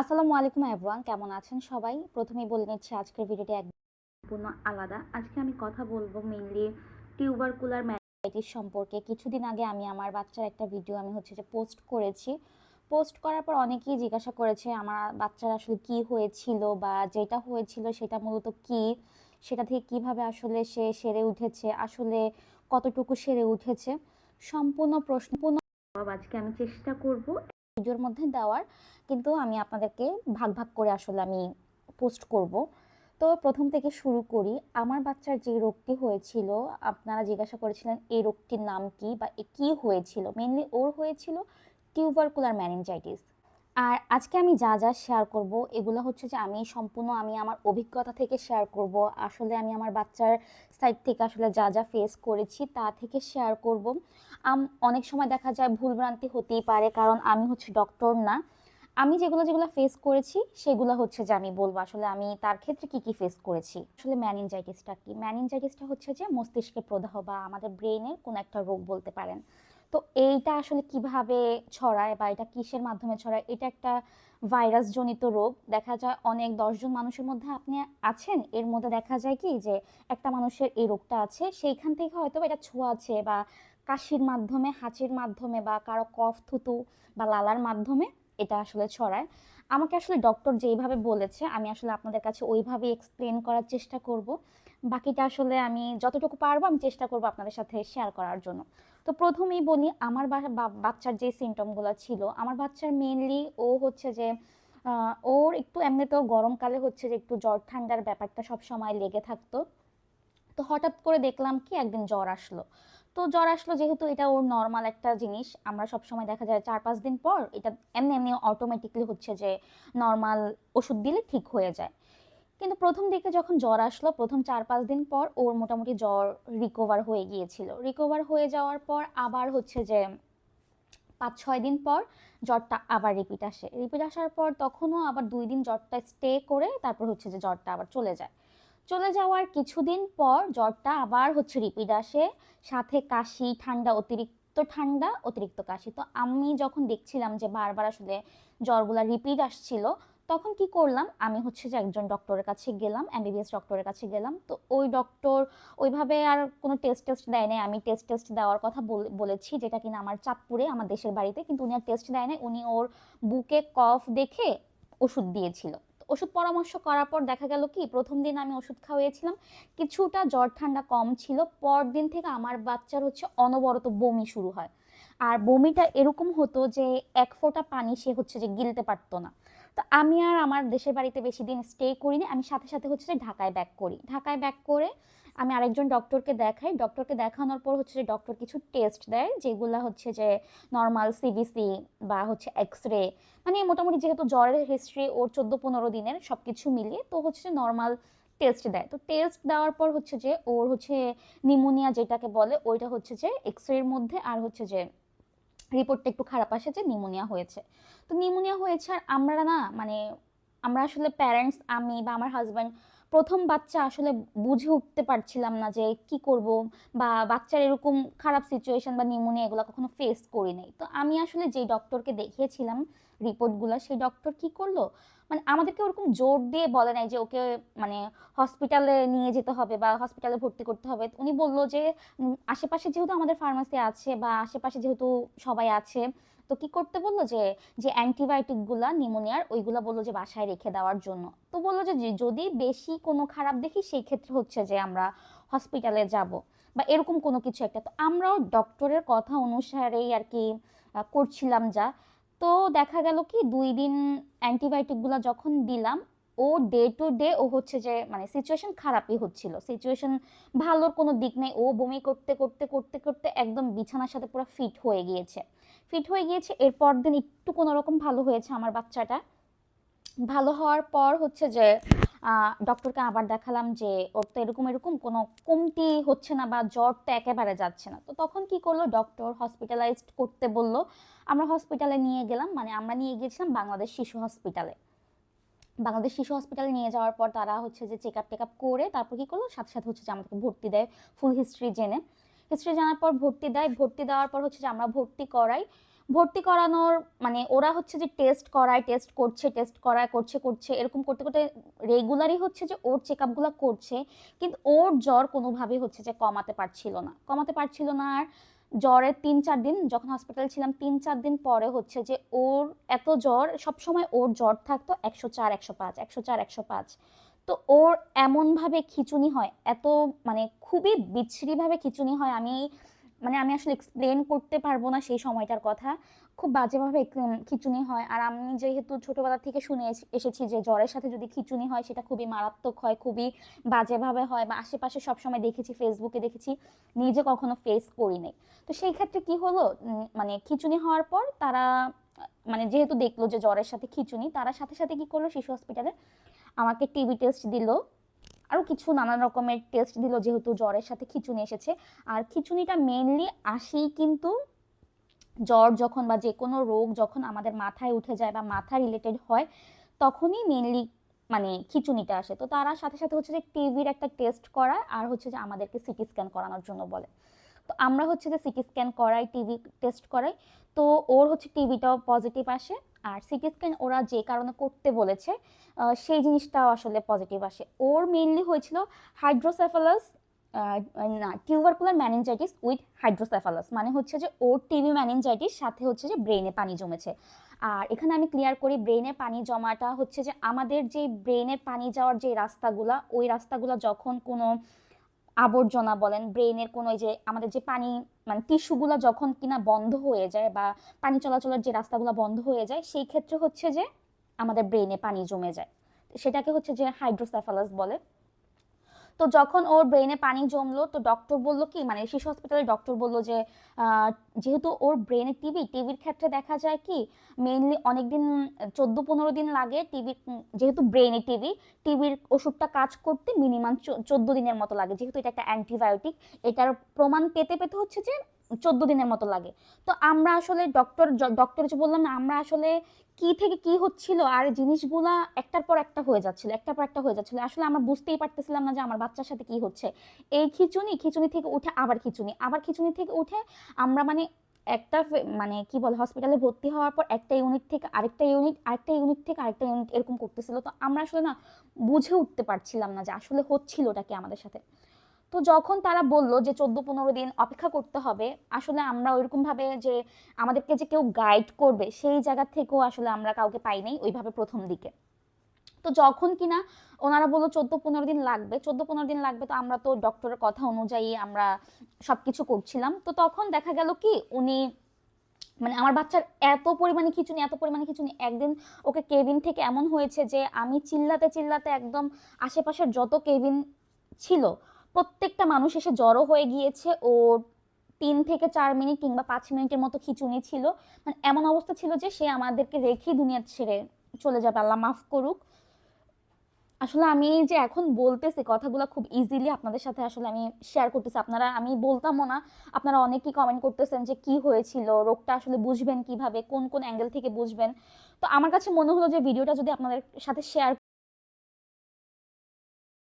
আসসালামু আলাইকুম এভরিওয়ান কেমন আছেন সবাই? প্রথমেই বলে নিচ্ছি আজকের ভিডিওটি একদম সম্পূর্ণ আলাদা। আজকে আমি কথা বলব মেইনলি টিউবারকুলার ম্যালাইটিস সম্পর্কে। কিছুদিন আগে আমি আমার বাচ্চার একটা ভিডিও আমি হচ্ছে যে পোস্ট করেছি। পোস্ট করার পর অনেকেই জিজ্ঞাসা করেছে আমার বাচ্চার আসলে কি হয়েছিল বা যেটা হয়েছিল সেটা মূলত কি? সেটা থেকে কীভাবে আসলে সে সেরে উঠেছে? আসলে কতটুকু সেরে উঠেছে? সম্পূর্ণ প্রশ্ন পূর্ণ আজকে আমি চেষ্টা করব ভিডিওর মধ্যে দেওয়ার, কিন্তু আমি আপনাদেরকে ভাগ ভাগ করে আসলে আমি পোস্ট করব। তো প্রথম থেকে শুরু করি, আমার বাচ্চার যে রোগটি হয়েছিল, আপনারা জিজ্ঞাসা করেছিলেন এই রোগটির নাম কি বা কি হয়েছিল? মেনলি ওর হয়েছিল টিউবারকুলার ম্যানিনজাইটিস আর আজকে আমি যা যা শেয়ার করব, এগুলো হচ্ছে যে আমি সম্পূর্ণ আমি আমার অভিজ্ঞতা থেকে শেয়ার করব। আসলে আমি আমার বাচ্চার সাইড থেকে আসলে যা যা ফেস করেছি তা থেকে শেয়ার করব। অনেক সময় দেখা যায় ভুলভ্রান্তি হতেই পারে, কারণ আমি হচ্ছে ডক্টর না। আমি যেগুলো যেগুলো ফেস করেছি, সেগুলো হচ্ছে যে আমি বলব আসলে আমি তার ক্ষেত্রে কি কি ফেস করেছি। আসলে ম্যানিনজাইটিসটা কি? ম্যানিনজাইটিসটা হচ্ছে যে মস্তিষ্কে প্রদাহ বা আমাদের ব্রেনের কোনো একটা রোগ বলতে পারেন। তো এইটা আসলে কীভাবে ছড়ায় বা এটা কিসের মাধ্যমে ছড়ায়? এটা একটা ভাইরাস জনিত রোগ। দেখা যায় অনেক দশজন মানুষের মধ্যে আপনি আছেন। এর মধ্যে দেখা যায় কি যে একটা মানুষের এই রোগটা আছে, সেইখান থেকে হয়তো এটা ছোঁয়াছে বা কাশির মাধ্যমে, হাঁচির মাধ্যমে বা কারও কফ, থুতু বা লালার মাধ্যমে এটা আসলে ছড়ায়। আমাকে আসলে ডক্টর যেইভাবে বলেছে, আমি আসলে আপনাদের কাছে ওইভাবে এক্সপ্লেন করার চেষ্টা করব। বাকিটা আসলে আমি যতটুকু পারব আমি চেষ্টা করব আপনাদের সাথে শেয়ার করার জন্য। তো প্রথমেই বলি, আমার বাচ্চার যে সিমটমগুলো ছিল, আমার বাচ্চার মেনলি ও হচ্ছে যে ওর একটু এমনিতেও গরমকালে হচ্ছে যে একটু জ্বর ঠান্ডার ব্যাপারটা সব সময় লেগে থাকতো। তো হঠাৎ করে দেখলাম কি একদিন জ্বর আসলো। তো জ্বর আসলো যেহেতু এটা ওর নর্মাল একটা জিনিস, আমরা সব সময় দেখা যায় চার পাঁচ দিন পর এটা এমনি এমনি অটোমেটিকলি হচ্ছে যে নর্মাল ওষুধ দিলে ঠিক হয়ে যায়। কিন্তু প্রথম দিকে যখন জ্বর আসলো, প্রথম চার পাঁচ দিন পর ওর মোটামুটি জ্বর রিকভার হয়ে গিয়েছিল। রিকভার হয়ে যাওয়ার পর আবার হচ্ছে যে পাঁচ ছয় দিন পর জ্বরটা আবার রিপিট আসে। রিপিট আসার পর তখনও আবার দুই দিন জ্বরটা স্টে করে তারপর হচ্ছে যে জ্বরটা আবার চলে যায়। চলে যাওয়ার কিছুদিন পর জ্বরটা আবার হচ্ছে রিপিট আসে। সাথে কাশি, ঠান্ডা, অতিরিক্ত ঠান্ডা, অতিরিক্ত কাশি। তো আমি যখন দেখছিলাম যে বারবার আসলে জ্বরগুলা রিপিট আসছিল তখন কি করলাম? আমি হচ্ছে যে একজন ডক্টরের কাছে গেলাম এমবিবিএস ডক্টরের কাছে গেলাম। তো ওই ডক্টর ওইভাবে আর কোনো টেস্ট টেস্ট দেয় নাই। আমি টেস্ট টেস্ট দেওয়ার কথা বল- বলেছি যেটা কিনা আমার চাঁদপুরে, আমার দেশের বাড়িতে। কিন্তু উনি আর টেস্ট দেয় নাই। উনি ওর বুকে কফ দেখে ওষুধ দিয়েছিল। ওষুধ পরামর্শ করার পর দেখা গেল কি, প্রথম দিন আমি ওষুধ খাওয়িয়েছিলাম। কিছুটা জ্বর ঠান্ডা কম ছিল। পরদিন থেকে আমার বাচ্চার হচ্ছে অনবরত বমি শুরু হয়। আর বমিটা এরকম হতো যে এক ফোঁটা পানি সে হচ্ছে যে গিলতে পারতো না। তো আমি আর আমার দেশের বাড়িতে বেশি দিন স্টে করিনি। আমি সাথে সাথে হচ্ছে ঢাকায় ব্যাক করি। ঢাকায় ব্যাক করে আমি আরেকজন ডক্টরকে দেখাই। ডক্টরকে দেখানোর পর হচ্ছে যে ডক্টর কিছু টেস্ট দেয়, যেগুলো হচ্ছে যে নর্মাল সিবিসি বা হচ্ছে এক্স রে মানে মোটামুটি যেহেতু জ্বরের হিস্ট্রি ওর চোদ্দ পনেরো দিনের সব কিছু মিলিয়ে তো হচ্ছে নর্মাল টেস্ট দেয়। তো টেস্ট দেওয়ার পর হচ্ছে যে ওর হচ্ছে নিমোনিয়া যেটাকে বলে, ওইটা হচ্ছে যে এক্স রের মধ্যে আর হচ্ছে যে রিপোর্টটা একটু খারাপ আসে যে নিউমোনিয়া হয়েছে। তো নিউমোনিয়া হয়েছে আর আমরা না মানে আমরা আসলে প্যারেন্টস আমি বা আমার হাজব্যান্ড প্রথম বাচ্চা আসলে বুঝে উঠতে পারছিলাম না যে কি করব বা বাচ্চার এরকম খারাপ সিচুয়েশন বা নিউমোনিয়া এগুলো কখনো ফেস করি নাই। তো আমি আসলে যেই ডক্টরকে দেখিয়েছিলাম রিপোর্টগুলো, সেই ডক্টর কি করল? মানে আমাদেরকে ওরকম জোর দিয়ে বলে নাই যে ওকে মানে হসপিটালে নিয়ে যেতে হবে বা হসপিটালে ভর্তি করতে হবে। উনি বলল যে আশেপাশে যেহেতু আমাদের ফার্মাসি আছে বা আশেপাশে যেহেতু সবাই আছে, তো কি করতে বলল যে যে অ্যান্টিবায়োটিকগুলা নিমোনিয়ার ওইগুলা বলল যে বাসায় রেখে দেওয়ার জন্য। তো বলল যে যদি বেশি কোনো খারাপ দেখি, সেই ক্ষেত্রে হচ্ছে যে আমরা হসপিটালে যাব। বা এরকম কোনো কিছু একটা। তো আমরাও ডক্টরের কথা অনুসারেই আর কি করছিলাম যা। তো দেখা গেল কি, দুই দিন অ্যান্টিবায়োটিকগুলো যখন দিলাম, ও ডে টু ডে ও হচ্ছে যে মানে সিচুয়েশন খারাপই হচ্ছিল। সিচুয়েশন ভালোর কোনো দিক নেই। ও বমি করতে করতে করতে করতে একদম বিছানার সাথে পুরো ফিট হয়ে গিয়েছে। ফিট হয়ে গিয়েছে এরপর দিন একটু কোনো রকম ভালো হয়েছে আমার বাচ্চাটা। ভালো হওয়ার পর হচ্ছে যে ডক্টরকে আবার দেখালাম যে ওর তো এরকম এরকম কোনো কমতি হচ্ছে না বা জ্বরটা একেবারে যাচ্ছে না। তো তখন কি করল? ডক্টর হসপিটালাইজড করতে বলল, আমরা হসপিটালে নিয়ে গেলাম মানে আমরা নিয়ে গিয়েছিলাম বাংলাদেশ শিশু হসপিটালে বাংলাদেশ শিশু হসপিটালে নিয়ে যাওয়ার পর তারা হচ্ছে যে চেক আপ টেক আপ করে তারপর কি করল? সাথে সাথে হচ্ছে যে আমাদেরকে ভর্তি দেয় ফুল হিস্ট্রি জেনে। হিস্ট্রি জানার পর ভর্তি দেয়, ভর্তি দেওয়ার পর হচ্ছে যে আমরা ভর্তি করাই। ভর্তি করানোর মানে ওরা হচ্ছে যে টেস্ট করায় টেস্ট করছে টেস্ট করায়, করছে করছে, এরকম করতে করতে রেগুলারই হচ্ছে যে ওর চেক আপগুলো করছে, কিন্তু ওর জ্বর কোনোভাবেই হচ্ছে যে কমাতে পারছিল না। কমাতে পারছিল না আর জ্বরের তিন চার দিন, যখন হসপিটালে ছিলাম, তিন চার দিন পরে হচ্ছে যে ওর এত জ্বর, সবসময় ওর জ্বর থাকতো একশো চার, একশো পাঁচ, একশো চার, একশো পাঁচ। তো ওর এমনভাবে খিচুনি হয়, এত মানে খুবই বিচ্ছিরিভাবে খিচুনি হয়, আমি মানে আমি আসলে এক্সপ্লেন করতে পারব না সেই সময়টার কথা। খুব বাজেভাবে খিচুনি হয়। আর আমি যেহেতু ছোটবেলা থেকে শুনে এসেছি যে জ্বরের সাথে যদি খিচুনি হয়, সেটা খুবই মারাত্মক হয়, খুবই বাজেভাবে হয় বা আশেপাশে সবসময় দেখেছি ফেসবুকে দেখেছি, নিজে কখনো ফেস করি নাই। তো সেই ক্ষেত্রে কি হলো? মানে খিচুনি হওয়ার পর তারা মানে যেহেতু দেখল যে জ্বরের সাথে খিচুনি, তারা সাথে সাথে কি করল? শিশু হসপিটালে আমাকে টিবি টেস্ট দিল। আরও কিছু নানান রকমের টেস্ট দিল, যেহেতু জ্বরের সাথে খিচুনি এসেছে। আর খিচুনিটা মেনলি আসেই কিন্তু জ্বর যখন বা যে কোনো রোগ যখন আমাদের মাথায় উঠে যায় বা মাথা রিলেটেড হয়, তখনই মেনলি মানে খিচুনিটা আসে। তো তারা সাথে সাথে হচ্ছে যে টিভির একটা টেস্ট করায় আর হচ্ছে যে আমাদেরকে সিটি স্ক্যান করানোর জন্য বলে। তো আমরা হচ্ছে যে সিটি স্ক্যান করাই, টিভি টেস্ট করাই, তো ওর হচ্ছে টিভিটাও পজিটিভ আসে। আর সিটি স্ক্যান ওরা যে কারণে করতে বলেছে সেই জিনিসটাও আসলে পজিটিভ আসে। ওর মেইনলি হয়েছিল হাইড্রোসেফালাস না টিউবারকুলার ম্যানেঞ্জাইটিস উইথ হাইড্রোসেফালাস মানে হচ্ছে যে ওর টিবি ম্যানেঞ্জাইটিস সাথে হচ্ছে যে ব্রেনে পানি জমেছে। আর এখানে আমি ক্লিয়ার করি ব্রেনে পানি জমাটা হচ্ছে যে আমাদের যে ব্রেনের পানি যাওয়ার যে রাস্তাগুলা, ওই রাস্তাগুলা যখন কোনো আবর্জনা বলেন ব্রেনের কোনো যে আমাদের যে পানি মানে টিস্যুগুলো যখন কিনা বন্ধ হয়ে যায় বা পানি চলাচলের যে রাস্তাগুলো বন্ধ হয়ে যায়, সেই ক্ষেত্রে হচ্ছে যে আমাদের ব্রেনে পানি জমে যায়। সেটাকে হচ্ছে যে হাইড্রোসেফালাস বলে। তো যখন ওর ব্রেনে পানি জমলো, তো ডক্টর বলল কি মানে শিশু হসপিটালে ডক্টর বলল যে যেহেতু ওর ব্রেনে টিবি টিবির ক্ষেত্রে দেখা যায় কি মেইনলি অনেক দিন চোদ্দ পনেরো দিন লাগে টিবির যেহেতু ব্রেনে টিবি টিবির ওষুধটা কাজ করতে মিনিমাম চোদ্দ দিনের মতো লাগে। যেহেতু এটা একটা অ্যান্টিবায়োটিক এটার প্রমাণ পেতে পেতে হচ্ছে যে চোদ্দ দিনের মতো লাগে। তো আমরা আসলে ডক্টর ডক্টর যে বললাম না, আমরা আসলে কি থেকে কি হচ্ছিল আর জিনিসগুলা একটার পর একটা হয়ে যাচ্ছিল, একটার পর একটা হয়ে যাচ্ছিল। আসলে আমরা বুঝতেই পারতেছিলাম না যে আমার বাচ্চার সাথে কি হচ্ছে। এই খিচুনি খিচুনি থেকে উঠে আবার খিচুনি আবার খিচুনি থেকে উঠে আমরা মানে একটা মানে কি বলে হসপিটালে ভর্তি হওয়ার পর একটা ইউনিট থেকে আরেকটা ইউনিট আরেকটা ইউনিট থেকে আরেকটা ইউনিট এরকম করতেছিল। তো আমরা আসলে না বুঝে উঠতে পারছিলাম না যে আসলে হচ্ছিলটা কি আমাদের সাথে। তো যখন তারা বলল যে চোদ্দ পনেরো দিন অপেক্ষা করতে হবে, আসলে আমরা ওইরকম ভাবে যে আমাদেরকে যে কেউ গাইড করবে, সেই জায়গা থেকেও আসলে আমরা কাউকে পাই নাই ওইভাবে প্রথম দিকে। তো যখন কিনা ওনারা বলল চোদ্দ পনেরো দিন লাগবে, চোদ্দ পনেরো দিন লাগবে তো আমরা তো ডক্টরের কথা অনুযায়ী আমরা সব কিছু করছিলাম। তো তখন দেখা গেল কি উনি মানে আমার বাচ্চার এত পরিমাণে খিচুনি, এত পরিমাণে খিচুনি, একদিন ওকে কেবিন থেকে এমন হয়েছে যে আমি চিল্লাতে চিল্লাতে একদম আশেপাশের যত কেবিন ছিল প্রত্যেকটা মানুষ এসে জড়ো হয়ে গিয়েছে। ও তিন থেকে চার মিনিট কিংবা পাঁচ মিনিটের মতো খিচুনি ছিল। মানে এমন অবস্থা ছিল যে সে আমাদেরকে রেখে দুনিয়া ছেড়ে চলে যাবে। আল্লাহ মাফ করুক। আসলে আমি যে এখন বলতেছি কথাগুলো খুব ইজিলি আপনাদের সাথে আসলে আমি শেয়ার করতেছি। আপনারা, আমি বলতামও না। আপনারা অনেকেই কমেন্ট করতেছেন যে কি হয়েছিল, রোগটা আসলে বুঝবেন কীভাবে, কোন কোন অ্যাঙ্গেল থেকে বুঝবেন। তো আমার কাছে মনে হলো যে ভিডিওটা যদি আপনাদের সাথে শেয়ার